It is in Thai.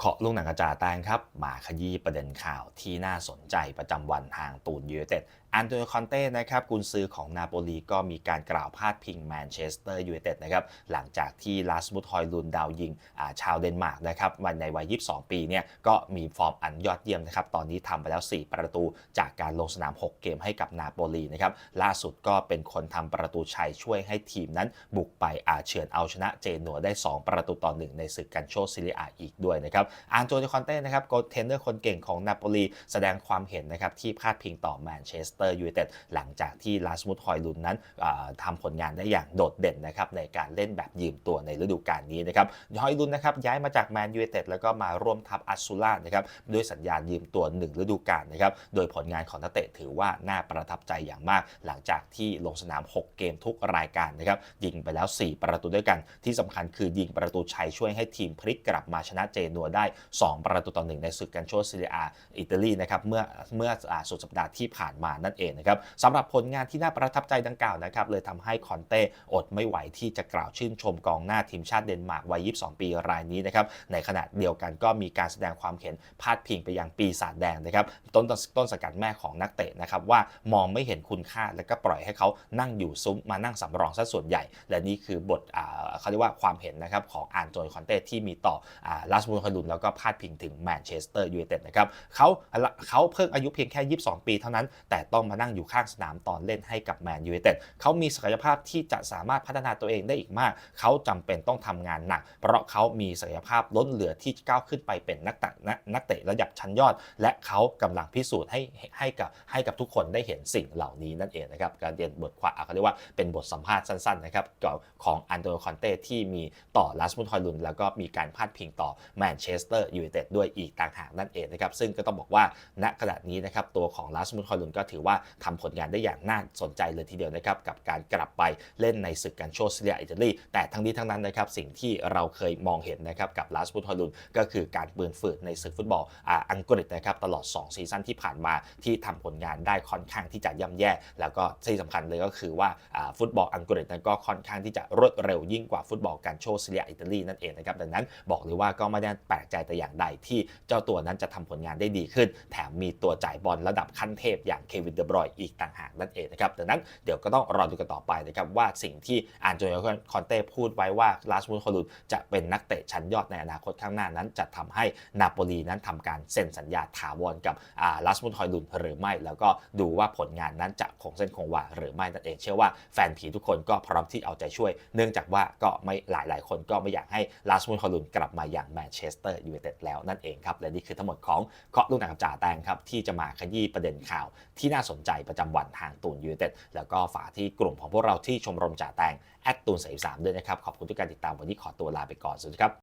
เคาะลูกหนังกระจาแตงครับ มาขยี้ประเด็นข่าวที่น่าสนใจประจำวันทางตูนยูไนเต็ดอันโตนิโอคอนเต้นะครับกุนซือของนาโปลีก็มีการกล่าวพาดพิงแมนเชสเตอร์ยูไนเต็ดนะครับหลังจากที่ลาสมุทฮอยลุนดาวยิงาชาวเดนมาร์กนะครับวันในวัย 22 ปีเนี่ยก็มีฟอร์มอันยอดเยี่ยมนะครับตอนนี้ทำไปแล้ว 4 ประตูจากการลงสนาม 6 เกมให้กับนาโปลีนะครับล่าสุดก็เป็นคนทำประตูชัยช่วยให้ทีมนั้นบุกไปอาเฉือนเอาชนะเจนัวได้ 2 ประตูต่อหนึ่งในศึกกันโชซิลิอาอีกด้วยนะครับอันโตนิคอนเต้นะครับโกเทนเนอร์คนเก่งของนาโปลีแสดงความเห็นนะครับที่พาดพิงต่อแมนเชสเตอร์ยูไนเต็ดหลังจากที่ลาสมุทฮอยลุนนั้นอ่าทำผลงานได้อย่างโดดเด่นนะครับในการเล่นแบบยืมตัวในฤดูกาลนี้นะครับฮอยลุนนะครับย้ายมาจากแมนยูไนเต็ดแล้วก็มาร่วมทัพอัสซูล่านะครับด้วยสัญญายืมตัว 1 ฤดูกาลนะครับโดยผลงานของนักเตะถือว่าน่าประทับใจอย่างมาก หลังจากที่ลงสนาม 6 เกมทุกรายการนะครับยิงไปแล้ว 4 ประตูด้วยกัน ที่สำคัญคือยิงประตูชัยช่วยให้ทีมพลิกกลับมาชนะเจนัวได้2 ประตูต่อหนึ่งในศึกกันโชซิเลียอิตาลีนะครับเมื่อเมื่อสุดสัปดาห์ที่ผ่านมานั่นเองนะครับสำหรับผลงานที่น่าประทับใจดังกล่าวนะครับเลยทำให้คอนเต้อดไม่ไหวที่จะกล่าวชื่นชมกองหน้าทีมชาติเดนมาร์กวัย 22 ปีรายนี้นะครับในขณะเดียวกันก็มีการแสดงความเห็นพาดพิงไปยังปีศาจแดงนะครับต้นต้นสกัดแม่ของนักเตะนะครับว่ามองไม่เห็นคุณค่าแล้วก็ปล่อยให้เขานั่งอยู่ซุ้มมานั่งสำรองซะส่วนใหญ่ และนี่คือบทอ่าเขาเรียกว่าความเห็นนะครับของอานโจนคอนเต้ที่มีต่อลาสมูนคารุนแล้วก็พาดพิงถึงแมนเชสเตอร์ยูไนเต็ดนะครับเขาเขาเพิ่งอายุเพียงแค่ 22 ปีเท่านั้น แต่ต้องมานั่งอยู่ข้างสนามตอนเล่นให้กับแมนยูไนเต็ดเขามีศักยภาพที่จะสามารถพัฒนาตัวเองได้อีกมาก เขาจำเป็นต้องทำงานหนัก เพราะเขามีศักยภาพล้นเหลือที่จะก้าวขึ้นไปเป็นนักเตะนักนักเตะระดับชั้นยอด และเขากำลังพิสูจน์ให้ให้กับให้กับทุกคนได้เห็นสิ่งเหล่านี้นั่นเองนะครับการเรียนบทความเขาเรียกว่าเป็นบทสัมภาษณ์สั้นๆนะครับของอันโตนคอนเต้ที่มีต่อลาสมุทอยลุนแล้วก็มีการพาดพิงต่อแมนเชสเตอร์ยูไนเต็ดด้วยอีกต่างหากนั่นเองนะครับซึ่งก็ต้องบอกว่าณขณะนี้นะครับตัวของลาสมุนทอยลุนก็ถือว่าทำผลงานได้อย่างน่าสนใจเลยทีเดียวนะครับกับการกลับไปเล่นในศึกกันโชซิเลียอิตาลีแต่ทั้งนี้ทั้งนั้นนะครับสิ่งที่เราเคยมองเห็นนะครับกับลาสมุนทอยลุนก็คือการเปืนฝืดในศึกฟุตบอลอ,อังกฤษนะครับตลอด 2 ซีซั่นที่ผ่านมาที่ทำผลงานได้ค่อนข้างที่จะย่ำแย่ แล้วก็ที่สำคัญเลยก็คือว่าฟุตบอลอังกฤษนั้นก็ค่อนข้างที่จะรวดเร็วยิ่งกว่าฟุตบอลกันโชซิเลียอิตาลีนั่นเองนะครับดังนั้นบอกเลยว่าก็ไม่ได้แปลกใจแต่อย่างใดที่เจ้าตัวนั้นจะทำผลงานได้ดีขึ้น แถมมีตัวจ่ายบอลระดับขั้นเทพอย่างเควินเดบรอยอีกต่างหากนั่นเองนะครับดังนั้นเดี๋ยวก็ต้องรอดูกันต่อไปนะครับว่าสิ่งที่อันโจนิโอคอนเต้พูดไว้ว่าลาสมุนคอลุนจะเป็นนักเตะชั้นยอดในอนาคตข้างหน้านั้นจะทำให้นาโปลีนั้นทำการเซ็นสัญญาถาวรกับลาสมุนคอลุนหรือไม่ แล้วก็ดูว่าผลงานนั้นจะคงเส้นคงวาหรือไม่นั่นเอง เชื่อว่าแฟนผีทุกคนก็พร้อมที่เอาใจช่วย เนื่องจากว่าก็ไม่หลายๆ คนก็ไม่อยากให้ลาสมุนคอลุนกลับมาอย่างแมนเชสเตอร์ยูไนเต็ดแล้วนั่นเองครับ และนี่คือทั้งหมดของเคาะลูกหนังกับจ่าแตงครับที่จะมาขยี้ประเด็นข่าว ที่น่าสนใจประจำวันทางตูนยูไนเต็ดแล้วก็ฝากที่กลุ่มของพวกเราที่ชมรมจ่าแตงแอดตูนสามด้วยนะครับขอบคุณทุกการติดตามวันนี้ขอตัวลาไปก่อนสวัสดีครับ